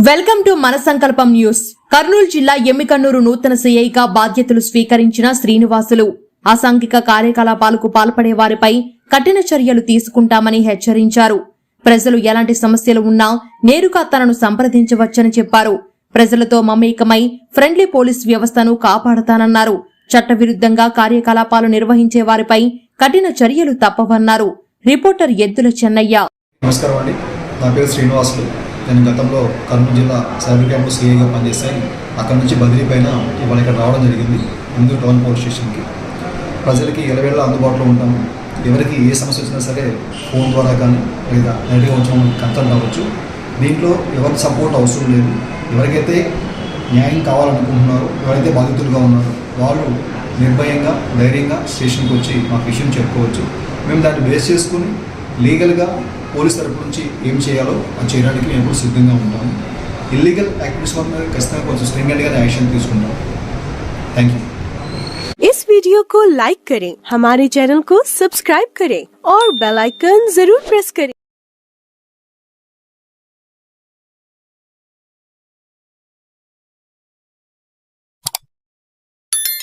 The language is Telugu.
వెల్కమ్ టు మన సంకల్పం న్యూస్. కర్నూలు జిల్లా ఎమ్మికన్నూరు నూతన సీఐగా బాధ్యతలు స్వీకరించిన శ్రీనివాసులు. అసాంఘిక కార్యకలాపాలకు పాల్పడే వారిపై కఠిన చర్యలు తీసుకుంటామని హెచ్చరించారు. ప్రజలు ఎలాంటి సమస్యలు ఉన్నా నేరుగా తనను సంప్రదించవచ్చని చెప్పారు. ప్రజలతో మమేకమై ఫ్రెండ్లీ పోలీస్ వ్యవస్థను కాపాడతానన్నారు. చట్టవిరుద్ధంగా కార్యకలాపాలు నిర్వహించే వారిపై కఠిన చర్యలు తప్పవన్నారు. రిపోర్టర్ ఎద్దుల చెన్నయ్య. నమస్కారం అండి. నా పేరు శ్రీనివాసులు. నేను గతంలో కర్నూలు జిల్లా సైబర్ క్యాంపు సీఐగా పనిచేశాను అక్కడ నుంచి బదిలీ పైన ఇవాళ ఇక్కడ రావడం జరిగింది. ముందు టౌన్ పోలీస్ స్టేషన్కి. ప్రజలకి ఎలవేళ అందుబాటులో ఉంటాము. ఎవరికి ఏ సమస్య వచ్చినా సరే ఫోన్ ద్వారా కానీ లేదా నైట్గా వచ్చి కన్సల్ట్ అవ్వచ్చు దీంట్లో ఎవరి సపోర్ట్ అవసరం లేదు. ఎవరికైతే న్యాయం కావాలనుకుంటున్నారో ఎవరైతే బాధితులుగా ఉన్నారో వాళ్ళు నిర్భయంగా ధైర్యంగా స్టేషన్కి వచ్చి మాకు విషయం చెప్పుకోవచ్చు. మేము దాన్ని బేస్ చేసుకుని లీగల్గా పోలీస్ తరపు నుంచి ఏం చేయాలో అది చేయడానికి మేము ఎప్పుడు సిద్ధంగా ఉంటాము ఇల్లీగల్ యాక్టివిటీస్ వల్ల ఖచ్చితంగా కొంచెం స్ట్రింగెంట్గా యాక్షన్ తీసుకుంటాం థ్యాంక్ యూ इस वीडियो को लाइक करें हमारे चैनल को सब्सक्राइब करें और बेल आइकन जरूर प्रेस करें